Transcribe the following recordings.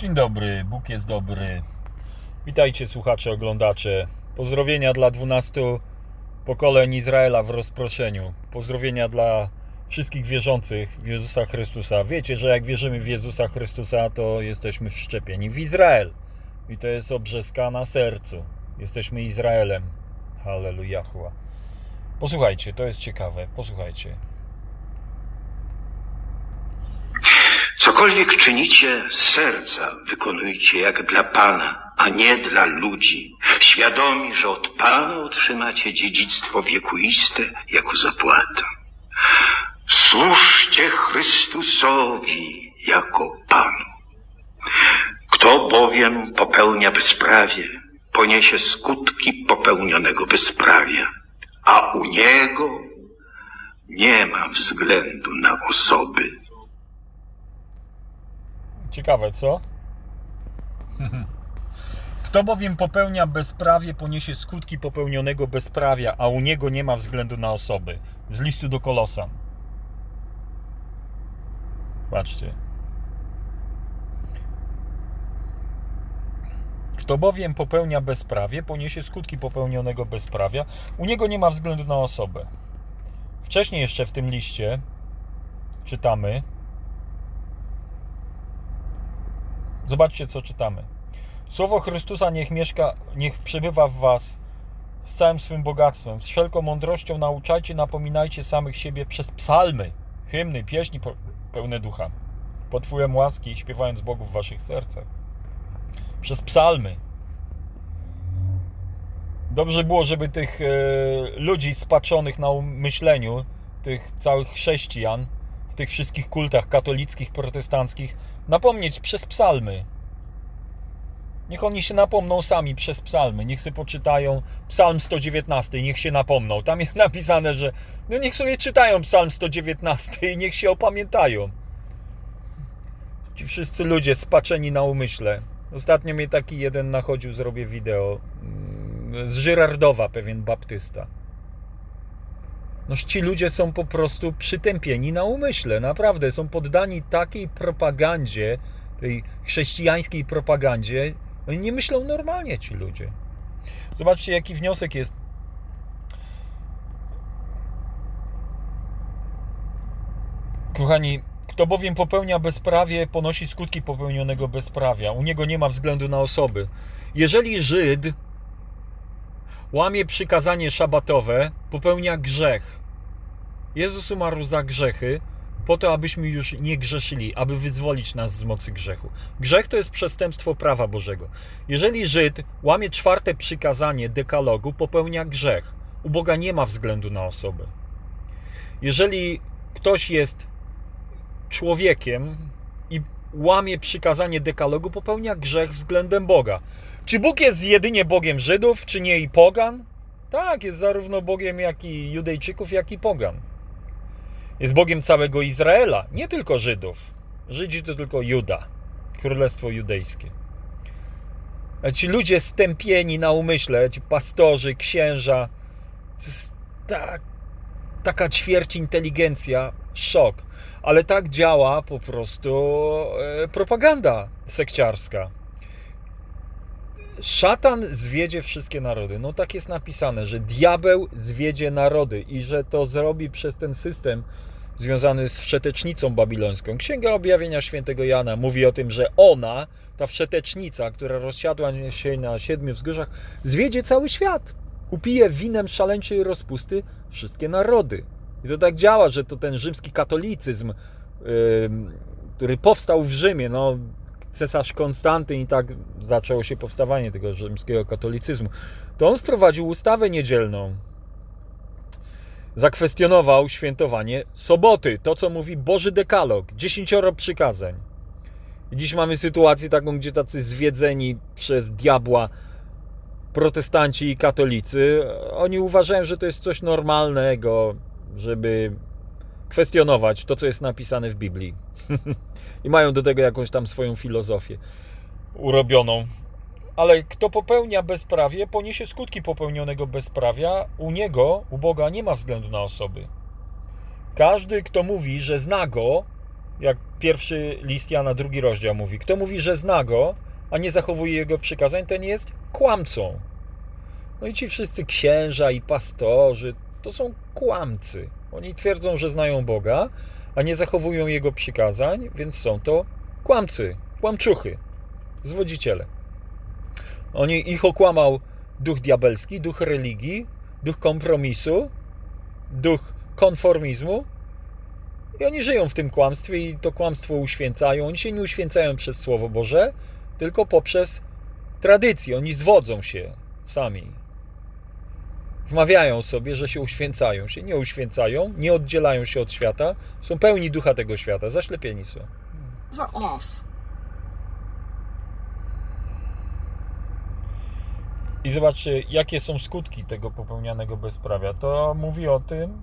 Dzień dobry, Bóg jest dobry. Witajcie słuchacze, oglądacze. Pozdrowienia dla 12 pokoleń Izraela w rozproszeniu. Pozdrowienia dla wszystkich wierzących w Jezusa Chrystusa. Wiecie, że jak wierzymy w Jezusa Chrystusa, to jesteśmy wszczepieni w Izrael. I to jest obrzeska na sercu. Jesteśmy Izraelem. Hallelujahua. Posłuchajcie, to jest ciekawe. Posłuchajcie. Cokolwiek czynicie z serca, wykonujcie jak dla Pana, a nie dla ludzi, świadomi, że od Pana otrzymacie dziedzictwo wiekuiste jako zapłatę. Służcie Chrystusowi jako Panu. Kto bowiem popełnia bezprawie, poniesie skutki popełnionego bezprawia, a u Niego nie ma względu na osoby, Ciekawe, co? Kto bowiem popełnia bezprawie, poniesie skutki popełnionego bezprawia, a u niego nie ma względu na osoby. Z listu do Kolosan. Patrzcie. Kto bowiem popełnia bezprawie, poniesie skutki popełnionego bezprawia, u niego nie ma względu na osobę. Wcześniej jeszcze w tym liście czytamy, Zobaczcie, co czytamy. Słowo Chrystusa niech mieszka, niech przebywa w was z całym swym bogactwem, z wszelką mądrością nauczajcie, napominajcie samych siebie przez psalmy, hymny, pieśni pełne ducha, pod wpływem łaski, śpiewając Bogu w waszych sercach. Przez psalmy. Dobrze było, żeby tych e, ludzi spaczonych na myśleniu, tych całych chrześcijan, tych wszystkich kultach katolickich, protestanckich, napomnieć przez psalmy. Niech oni się napomną sami przez psalmy. Niech sobie poczytają psalm 119, niech się napomną. Tam jest napisane, że no niech sobie czytają psalm 119 i niech się opamiętają. Ci wszyscy ludzie spaczeni na umyśle. Ostatnio mnie taki jeden nachodził, zrobię wideo. Z Żyrardowa pewien baptysta. No ci ludzie są po prostu przytępieni na umyśle, naprawdę. Są poddani takiej propagandzie, tej chrześcijańskiej propagandzie. Oni nie myślą normalnie ci ludzie. Zobaczcie, jaki wniosek jest. Kochani, kto bowiem popełnia bezprawie, ponosi skutki popełnionego bezprawia. U niego nie ma względu na osoby. Jeżeli Żyd łamie przykazanie szabatowe, popełnia grzech. Jezus umarł za grzechy, po to, abyśmy już nie grzeszyli, aby wyzwolić nas z mocy grzechu. Grzech to jest przestępstwo prawa Bożego. Jeżeli Żyd łamie czwarte przykazanie dekalogu, popełnia grzech. U Boga nie ma względu na osobę. Jeżeli ktoś jest człowiekiem i łamie przykazanie dekalogu, popełnia grzech względem Boga. Czy Bóg jest jedynie Bogiem Żydów, czy nie i pogan? Tak, jest zarówno Bogiem jak i Judejczyków, jak i pogan. Jest Bogiem całego Izraela, nie tylko Żydów. Żydzi to tylko Juda, królestwo judejskie. Ci ludzie stępieni na umyśle, ci pastorzy, księża, tak, taka ćwierć inteligencja, szok. Ale tak działa po prostu e, propaganda sekciarska. Szatan zwiedzie wszystkie narody. No tak jest napisane, że diabeł zwiedzie narody i że to zrobi przez ten system związany z wszetecznicą babilońską. Księga Objawienia Świętego Jana mówi o tym, że ona, ta wszetecznica, która rozsiadła się na siedmiu wzgórzach, zwiedzie cały świat. Upije winem szaleńczej rozpusty wszystkie narody. I to tak działa, że to ten rzymski katolicyzm, yy, który powstał w Rzymie, no cesarz Konstantyn i tak zaczęło się powstawanie tego rzymskiego katolicyzmu, to on wprowadził ustawę niedzielną. Zakwestionował świętowanie soboty, to co mówi Boży Dekalog, dziesięcioro przykazań. I dziś mamy sytuację taką, gdzie tacy zwiedzeni przez diabła protestanci i katolicy, oni uważają, że to jest coś normalnego, żeby kwestionować to, co jest napisane w Biblii. I mają do tego jakąś tam swoją filozofię urobioną. Ale kto popełnia bezprawie, poniesie skutki popełnionego bezprawia. U niego, u Boga, nie ma względu na osoby. Każdy, kto mówi, że zna go, Jak pierwszy list Jana, drugi rozdział mówi. Kto mówi, że zna go, a nie zachowuje jego przykazań, ten jest kłamcą. No i ci wszyscy księża i pastorzy to są kłamcy. Oni twierdzą, że znają Boga, a nie zachowują jego przykazań, więc są to kłamcy, kłamczuchy, zwodziciele. Oni, ich okłamał duch diabelski, duch religii, duch kompromisu, duch konformizmu i oni żyją w tym kłamstwie i to kłamstwo uświęcają. Oni się nie uświęcają przez Słowo Boże, tylko poprzez tradycję. Oni zwodzą się sami. Wmawiają sobie, że się uświęcają. Się nie uświęcają, nie oddzielają się od świata, są pełni ducha tego świata, zaślepieni są. off. I zobaczcie, jakie są skutki tego popełnianego bezprawia. To mówi o tym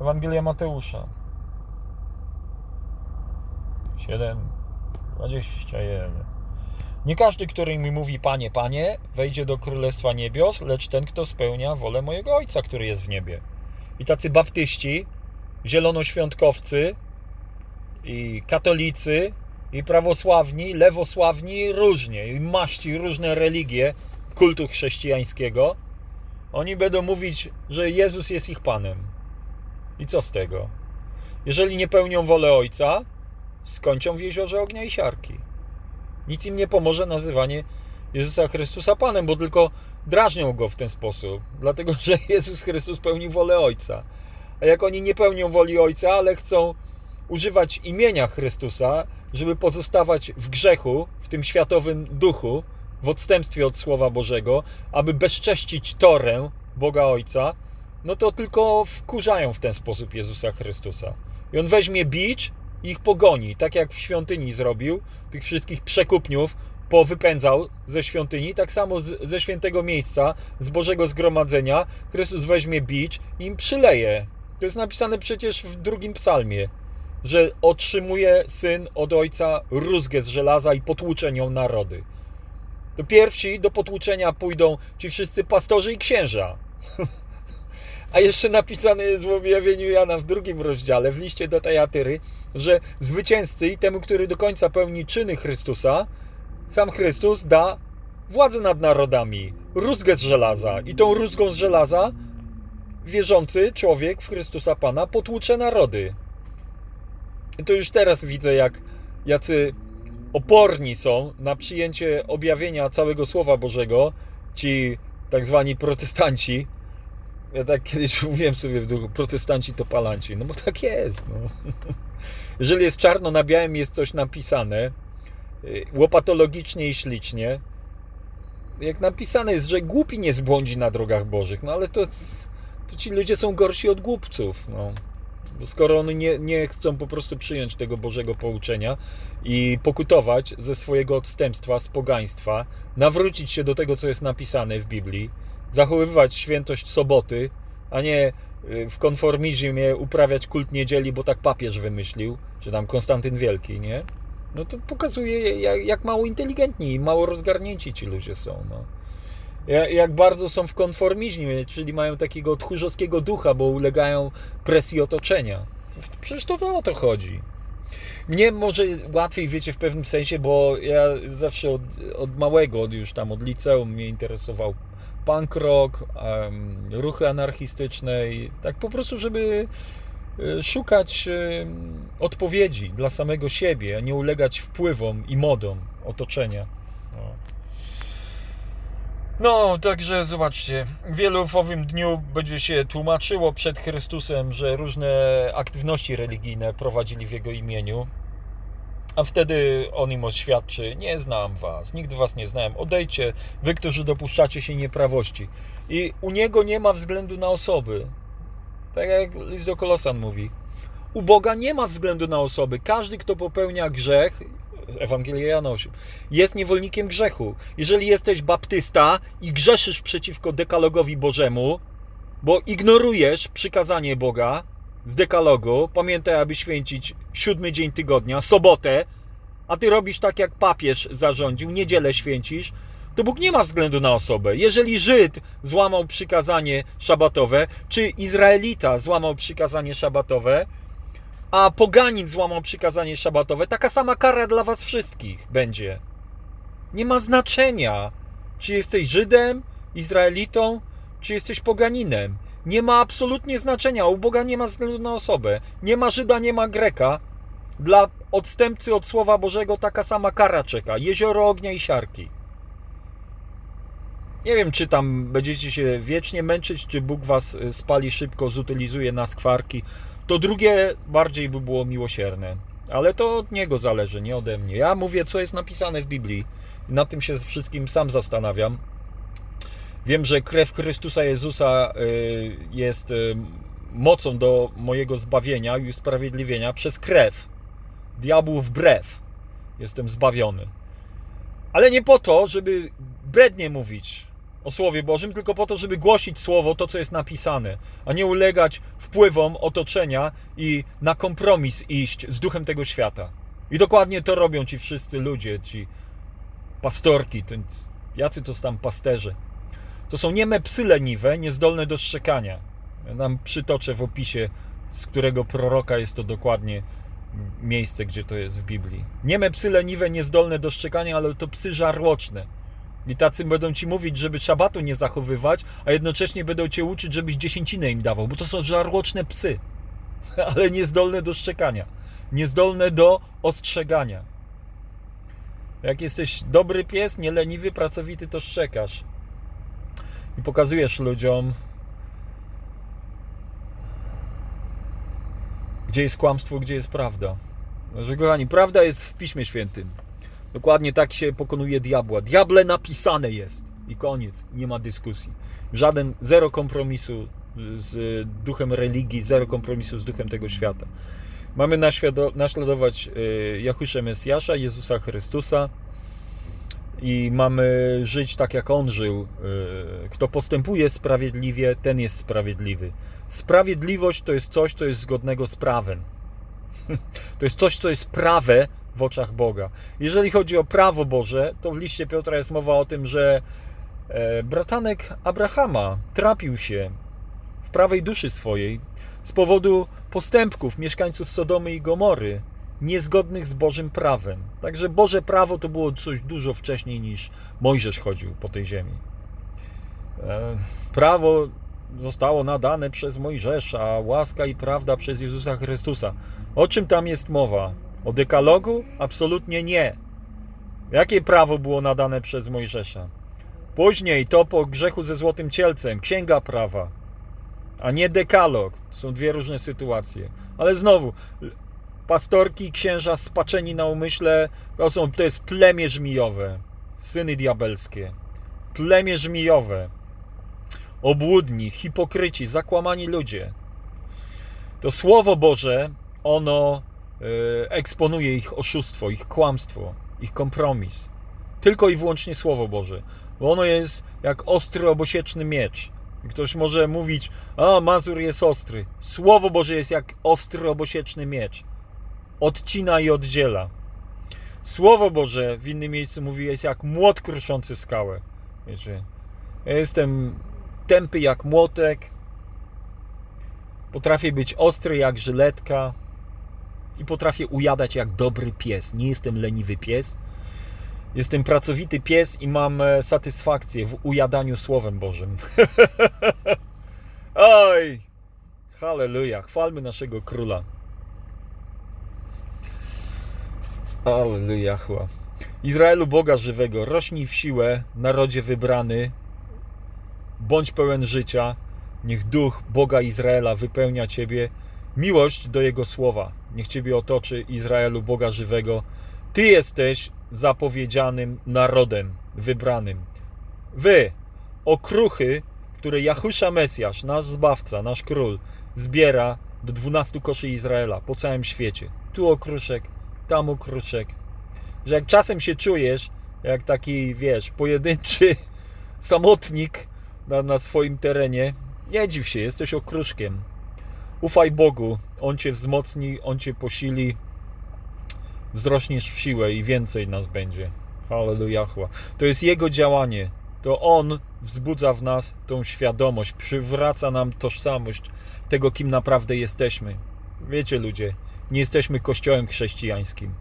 Ewangelia Mateusza. 7, 21. Nie każdy, który mi mówi Panie, Panie, wejdzie do Królestwa Niebios, lecz ten, kto spełnia wolę mojego Ojca, który jest w niebie. I tacy baptyści, zielonoświątkowcy i katolicy i prawosławni, lewosławni różnie, i maści różne religie kultu chrześcijańskiego, oni będą mówić, że Jezus jest ich Panem. I co z tego? Jeżeli nie pełnią wolę Ojca, skończą w jeziorze ognia i siarki. Nic im nie pomoże nazywanie Jezusa Chrystusa Panem, bo tylko drażnią go w ten sposób, dlatego że Jezus Chrystus pełni wolę Ojca. A jak oni nie pełnią woli Ojca, ale chcą używać imienia Chrystusa, żeby pozostawać w grzechu, w tym światowym duchu, w odstępstwie od Słowa Bożego, aby bezcześcić Torę Boga Ojca, no to tylko wkurzają w ten sposób Jezusa Chrystusa. I on weźmie bicz ich pogoni, tak jak w świątyni zrobił, tych wszystkich przekupniów powypędzał ze świątyni, tak samo z, ze świętego miejsca, z Bożego zgromadzenia, Chrystus weźmie bicz i im przyleje. To jest napisane przecież w drugim psalmie, że otrzymuje syn od ojca rózgę z żelaza i potłucze nią narody. To pierwsi do potłuczenia pójdą ci wszyscy pastorzy i księża. A jeszcze napisane jest w objawieniu Jana w drugim rozdziale, w liście do Tejatyry, że zwycięzcy i temu, który do końca pełni czyny Chrystusa, sam Chrystus da władzę nad narodami, rózgę z żelaza. I tą rózgą z żelaza wierzący człowiek w Chrystusa Pana potłucze narody. I to już teraz widzę, jak jacy oporni są na przyjęcie objawienia całego Słowa Bożego ci tak zwani protestanci. Ja tak kiedyś mówiłem sobie w duchu, protestanci to palanci. No bo tak jest. No. Jeżeli jest czarno na białym, jest coś napisane, y, łopatologicznie i ślicznie, jak napisane jest, że głupi nie zbłądzi na drogach bożych, no ale to, to ci ludzie są gorsi od głupców. No. Skoro oni nie, nie chcą po prostu przyjąć tego Bożego pouczenia i pokutować ze swojego odstępstwa, z pogaństwa, nawrócić się do tego, co jest napisane w Biblii, zachowywać świętość soboty, a nie y, w konformizmie uprawiać kult niedzieli, bo tak papież wymyślił, czy tam Konstantyn Wielki, nie? No to pokazuje, jak, jak mało inteligentni i mało rozgarnięci ci ludzie są. No. Ja- Jak bardzo są w konformizmie, czyli mają takiego tchórzowskiego ducha, bo ulegają presji otoczenia. Przecież to, to o to chodzi. Mnie może łatwiej, wiecie, w pewnym sensie, bo ja zawsze od, od małego, od już tam od liceum mnie interesował punk rock, ruchy anarchistyczne i tak po prostu, żeby e, szukać odpowiedzi dla samego siebie, a nie ulegać wpływom i modom otoczenia. O. No, także zobaczcie, wielu w owym dniu będzie się tłumaczyło przed Chrystusem, że różne aktywności religijne prowadzili w Jego imieniu, a wtedy On im oświadczy, nie znam was, nigdy was nie znałem, odejdźcie, wy, którzy dopuszczacie się nieprawości. I u Niego nie ma względu na osoby. Tak jak list do Kolosan mówi. U Boga nie ma względu na osoby. Każdy, kto popełnia grzech, Ewangelia Jana 8, jest niewolnikiem grzechu. Jeżeli jesteś baptysta i grzeszysz przeciwko dekalogowi Bożemu, bo ignorujesz przykazanie Boga z dekalogu, pamiętaj, aby święcić siódmy dzień tygodnia, sobotę, a ty robisz tak, jak papież zarządził, niedzielę święcisz, to Bóg nie ma względu na osobę. Jeżeli Żyd złamał przykazanie szabatowe, czy Izraelita złamał przykazanie szabatowe, a poganin złamał przykazanie szabatowe, taka sama kara dla was wszystkich będzie. Nie ma znaczenia, czy jesteś Żydem, Izraelitą, czy jesteś poganinem. Nie ma absolutnie znaczenia. U Boga nie ma względu na osobę. Nie ma Żyda, nie ma Greka. Dla odstępcy od Słowa Bożego taka sama kara czeka. Jezioro ognia i siarki. Nie wiem, czy tam będziecie się wiecznie męczyć, czy Bóg was y, spali szybko, zutylizuje na skwarki. To drugie bardziej by było miłosierne. Ale to od Niego zależy, nie ode mnie. Ja mówię, co jest napisane w Biblii. I nad tym się wszystkim sam zastanawiam. Wiem, że krew Chrystusa Jezusa y, jest y, mocą do mojego zbawienia i usprawiedliwienia przez krew. Diabłu wbrew jestem zbawiony. Ale nie po to, żeby brednie mówić o Słowie Bożym, tylko po to, żeby głosić Słowo, to co jest napisane, a nie ulegać wpływom otoczenia i na kompromis iść z duchem tego świata. I dokładnie to robią ci wszyscy ludzie, ci pastorki, ten, jacy to tam pasterze. To są nieme psy leniwe, niezdolne do szczekania. Ja nam przytoczę w opisie, z którego proroka jest to dokładnie miejsce, gdzie to jest w Biblii. Nieme psy leniwe, niezdolne do szczekania, ale to psy żarłoczne. I tacy będą ci mówić, żeby szabatu nie zachowywać, a jednocześnie będą cię uczyć, żebyś dziesięcinę im dawał, bo to są żarłoczne psy, ale niezdolne do szczekania, niezdolne do ostrzegania. Jak jesteś dobry pies, nieleniwy, pracowity, to szczekasz i pokazujesz ludziom, gdzie jest kłamstwo, gdzie jest prawda. Że kochani, prawda jest w Piśmie Świętym. Dokładnie tak się pokonuje diabła. Diable napisane jest i koniec. Nie ma dyskusji. Żaden, zero kompromisu z duchem religii, zero kompromisu z duchem tego świata. Mamy naśladować y, Jachusze Mesjasza, Jezusa Chrystusa i mamy żyć tak, jak On żył. Y, Kto postępuje sprawiedliwie, ten jest sprawiedliwy. Sprawiedliwość to jest coś, co jest zgodnego z prawem. To jest coś, co jest prawe w oczach Boga. Jeżeli chodzi o prawo Boże, to w liście Piotra jest mowa o tym, że e, bratanek Abrahama trapił się w prawej duszy swojej z powodu postępków mieszkańców Sodomy i Gomory, niezgodnych z Bożym prawem. Także Boże prawo to było coś dużo wcześniej niż Mojżesz chodził po tej ziemi. E, Prawo zostało nadane przez Mojżesza, a łaska i prawda przez Jezusa Chrystusa. O czym tam jest mowa? O dekalogu? Absolutnie nie. Jakie prawo było nadane przez Mojżesza? Później to po grzechu ze złotym cielcem, księga prawa, a nie dekalog. Są dwie różne sytuacje. Ale znowu, pastorki i księża spaczeni na umyśle, to, są, to jest plemię żmijowe, syny diabelskie. Plemię żmijowe. Obłudni, hipokryci, zakłamani ludzie. To Słowo Boże, ono e, eksponuje ich oszustwo, ich kłamstwo, ich kompromis. Tylko i wyłącznie Słowo Boże. Bo ono jest jak ostry, obosieczny miecz. Ktoś może mówić, a Mazur jest ostry. Słowo Boże jest jak ostry, obosieczny miecz. Odcina i oddziela. Słowo Boże w innym miejscu mówi, jest jak młot kruszący skałę. Wiecie, ja jestem tępy jak młotek. Potrafię być ostry jak żyletka. I potrafię ujadać jak dobry pies. Nie jestem leniwy pies. Jestem pracowity pies i mam e, satysfakcję w ujadaniu Słowem Bożym. Oj! Halleluja! Chwalmy naszego króla. Halleluja! chła. Izraelu Boga żywego, rośnij w siłę, narodzie wybrany, bądź pełen życia, niech duch Boga Izraela wypełnia Ciebie, miłość do Jego słowa, niech Ciebie otoczy Izraelu Boga żywego. Ty jesteś zapowiedzianym narodem wybranym. Wy, okruchy, które Jahusza Mesjasz, nasz Zbawca, nasz Król, zbiera do dwunastu koszy Izraela po całym świecie. Tu okruszek, tam okruszek. Że jak czasem się czujesz, jak taki, wiesz, pojedynczy samotnik na, na swoim terenie, nie dziw się, jesteś okruszkiem. Ufaj Bogu, On cię wzmocni, On cię posili, wzrośniesz w siłę i więcej nas będzie. Hallelujah. To jest Jego działanie. To On wzbudza w nas tą świadomość, przywraca nam tożsamość tego, kim naprawdę jesteśmy. Wiecie, ludzie, Nie jesteśmy kościołem chrześcijańskim.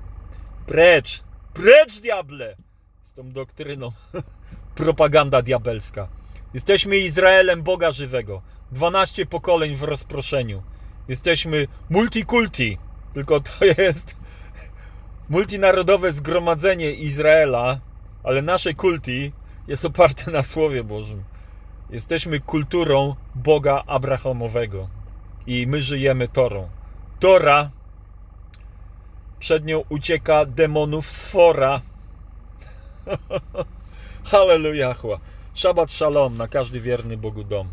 Precz! Precz, diable! Z tą doktryną. Propaganda diabelska. Jesteśmy Izraelem Boga żywego. 12 pokoleń w rozproszeniu. Jesteśmy multikulti. Tylko to jest multinarodowe zgromadzenie Izraela, ale nasze kulti jest oparte na Słowie Bożym. Jesteśmy kulturą Boga Abrahamowego i my żyjemy Torą. Tora, przed nią ucieka demonów sfora. Hallelujah. Shabbat shalom na każdy wierny Bogu dom.